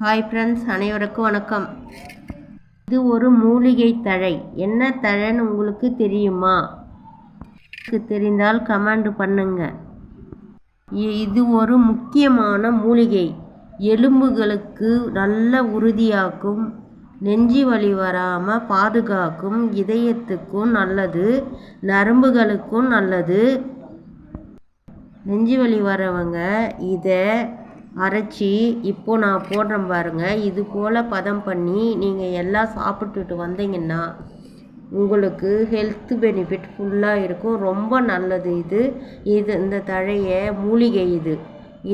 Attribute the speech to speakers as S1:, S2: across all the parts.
S1: Hi friends அனைவருக்கும் வணக்கம். இது ஒரு மூலிகை தழை. என்ன தழைன்னு உங்களுக்கு தெரியுமா? உங்களுக்கு தெரிந்தால் கமெண்ட் பண்ணுங்க. இது ஒரு முக்கியமான மூலிகை. எலும்புகளுக்கு நல்ல உறுதியாக்கும் நெஞ்சு வலி வராமல் பாதுகாக்கும் இதயத்துக்கும் நல்லது நரம்புகளுக்கும் நல்லது. நெஞ்சு வலி வரவங்க இதை அரைச்சி இப்போ நான் போடுறேன் பாருங்க. இது போல் பதம் பண்ணி நீங்கள் எல்லாம் சாப்பிட்டுட்டு வந்தீங்கன்னா உங்களுக்கு ஹெல்த் பெனிஃபிட் ஃபுல்லாக இருக்கும். ரொம்ப நல்லது இது. இது இந்த தழைய மூலிகை இது.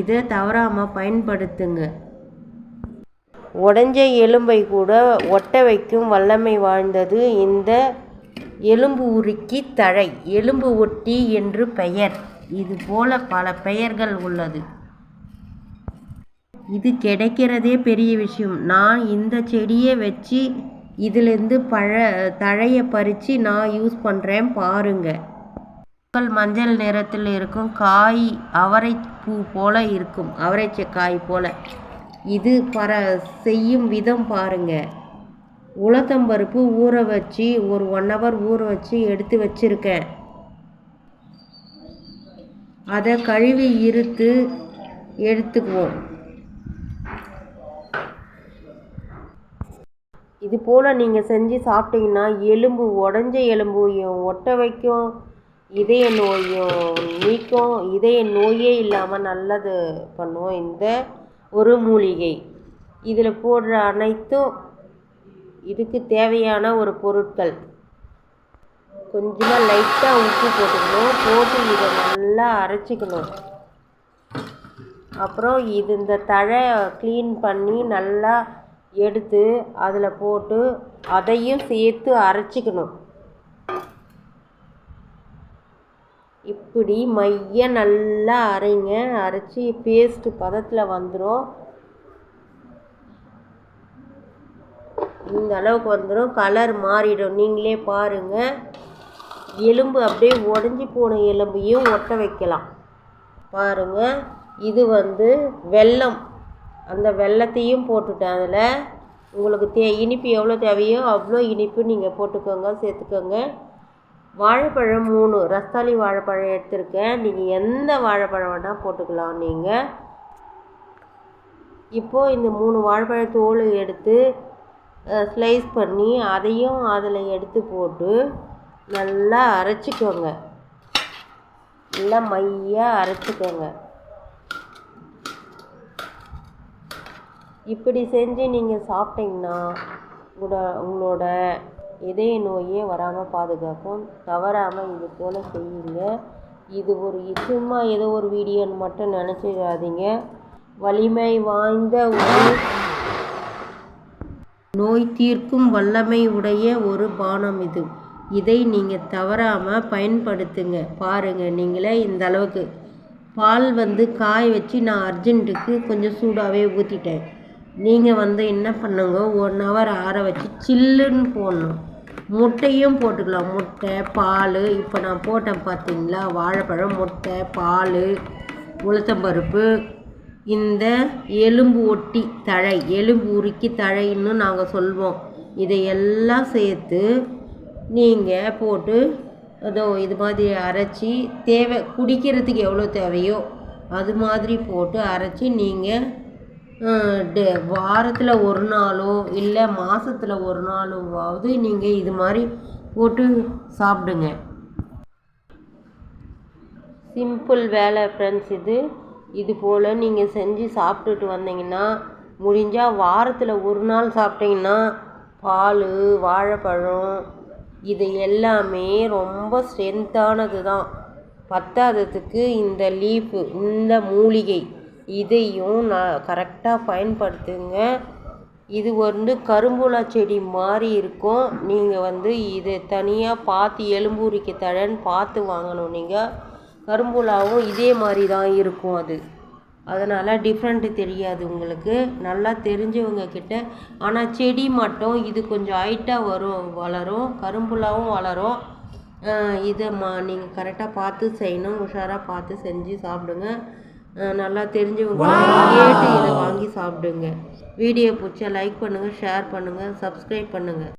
S1: இதை தவறாமல் பயன்படுத்துங்க. உடஞ்ச எலும்பை கூட ஒட்ட வைக்கும் வல்லமை வாழ்ந்தது இந்த எலும்பு உருக்கி தழை. எலும்பு ஒட்டி என்று பெயர். இது போல பல பெயர்கள் உள்ளது. இது கிடைக்கிறதே பெரிய விஷயம். நான் இந்த செடியை வச்சு இதிலேருந்து பழ தழையை பறித்து நான் யூஸ் பண்ணுறேன் பாருங்கள் பூக்கள் மஞ்சள் நிறத்தில் இருக்கும் காய் அவரை பூ போல இருக்கும். அவரைச்ச காய் போல. இது பர செய்யும் விதம் பாருங்க. உளுத்தம்பருப்பு ஊற வச்சு ஒரு ஒன் ஹவர் ஊற வச்சு எடுத்து வச்சுருக்கேன். அதை கழுவி இருத்து எடுத்துக்குவோம். இது போல் நீங்கள் செஞ்சு சாப்பிட்டீங்கன்னா எலும்பு உடஞ்ச எலும்பையும் ஒட்ட வைக்கும். இதய நோயும் நீக்கும். இதய நோயே இல்லாமல் நல்லது பண்ணுவோம் இந்த ஒரு மூலிகை. இதில் போடுற அனைத்தும் இதுக்கு தேவையான ஒரு பொருட்கள். கொஞ்சமாக லைட்டாக உப்பு போட்டுக்கணும். போட்டு இதை நல்லா அரைச்சிக்கணும். அப்புறம் இது இந்த தழை க்ளீன் பண்ணி நல்லா எடுத்து அதில் போட்டு அதையும் சேர்த்து அரைச்சிக்கணும். இப்படி மைய நல்லா அரைங்க. அரைச்சி பேஸ்ட் பதத்தில் வந்துடும் இந்த அளவுக்கு வந்துடும் கலர் மாறிடும். நீங்களே பாருங்கள் எலும்பு அப்படியே உடஞ்சி போன எலும்பையும் ஒட்ட வைக்கலாம். பாருங்கள் இது வந்து வெல்லம். அந்த வெல்லத்தையும் போட்டுட்டேன் அதில். உங்களுக்கு தே இனிப்பு எவ்வளோ தேவையோ அவ்வளோ இனிப்பு நீங்கள் போட்டுக்கோங்க சேர்த்துக்கோங்க. வாழைப்பழம் மூணு ரஸ்தாளி வாழைப்பழம் எடுத்திருக்கேன். நீங்கள் எந்த வாழைப்பழம் வேணால் போட்டுக்கலாம் நீங்கள். இப்போது இந்த மூணு வாழைப்பழ தோல் எடுத்து ஸ்லைஸ் பண்ணி அதையும் அதில் எடுத்து போட்டு நல்லா அரைச்சிக்கோங்க. நல்லா மையாக அரைச்சிக்கோங்க. இப்படி செஞ்சு நீங்கள் சாப்பிட்டீங்கன்னா உங்களோட உங்களோட இதய நோயே வராமல் பாதுகாக்கும். தவறாமல் இது போல் செய்யுங்க. இது ஒரு சும்மா ஏதோ ஒரு வீடியோன்னு மட்டும் நினச்சிடாதீங்க. வலிமை வாய்ந்த ஒரு நோய் தீர்க்கும் வல்லமை உடைய ஒரு பானம் இது. இதை நீங்கள் தவறாமல் பயன்படுத்துங்க. பாருங்கள் நீங்களே இந்த அளவுக்கு. பால் வந்து காய வச்சு நான் அர்ஜென்ட்டுக்கு கொஞ்சம் சூடாகவே ஊற்றிட்டேன் நீங்கள் வந்து என்ன பண்ணுங்க ஒன் ஹவர் ஆற வச்சு சில்லுன்னு போடணும். முட்டையும் போட்டுக்கலாம். முட்டை பால் இப்போ நான் போட்டேன் பார்த்தீங்களா வாழைப்பழம் முட்டை பால் உளுத்தம்பருப்பு இந்த எலும்பு ஒட்டி தழை எலும்பு உருக்கி தழைன்னு நாங்கள் சொல்வோம். இதையெல்லாம் சேர்த்து நீங்கள் போட்டு அதோ இது மாதிரி அரைச்சி தேவை குடிக்கிறதுக்கு எவ்வளோ தேவையோ அது மாதிரி போட்டு அரைச்சி நீங்கள் டே வாரத்தில் ஒரு நாளோ இல்லை மாதத்துல ஒரு நாளோவாவது நீங்கள் இது மாதிரி போட்டு சாப்பிடுங்க. சிம்பிள் வேலை ஃப்ரெண்ட்ஸ் இது. இது போல் நீங்கள் செஞ்சு சாப்பிட்டுட்டு வந்தீங்கன்னா முடிஞ்சால் வாரத்தில் ஒரு நாள் சாப்பிட்டீங்கன்னா பால் வாழைப்பழம் இது எல்லாமே ரொம்ப ஸ்ட்ரென்த்தானது தான் பத்தாததுக்கு இந்த லீஃபு இந்த மூலிகை. இதையும் நான் கரெக்டாக பயன்படுத்துங்க. இது வந்து கரும்புலா செடி மாதிரி இருக்கும். நீங்கள் வந்து இதை தனியாக பார்த்து எலும்பு தழன்னு பார்த்து வாங்கணும். நீங்கள் கரும்புலாவும் இதே மாதிரி தான் இருக்கும் அது. அதனால் டிஃப்ரெண்ட்டு தெரியாது உங்களுக்கு. நல்லா தெரிஞ்சவங்க கிட்ட. ஆனால் செடி மட்டும் இது கொஞ்சம் ஹைட்டாக வரும் வளரும். கரும்புலாவும் வளரும். இதை மா நீங்கள் கரெக்டாக பார்த்து செய்யணும். உஷாராக பார்த்து செஞ்சு சாப்பிடுங்க. நல்லா தெரிஞ்சவங்க கேட்டு இதை வாங்கி சாப்பிடுங்க. வீடியோ பிடிச்சா லைக் பண்ணுங்கள் ஷேர் பண்ணுங்கள் சப்ஸ்கிரைப் பண்ணுங்கள்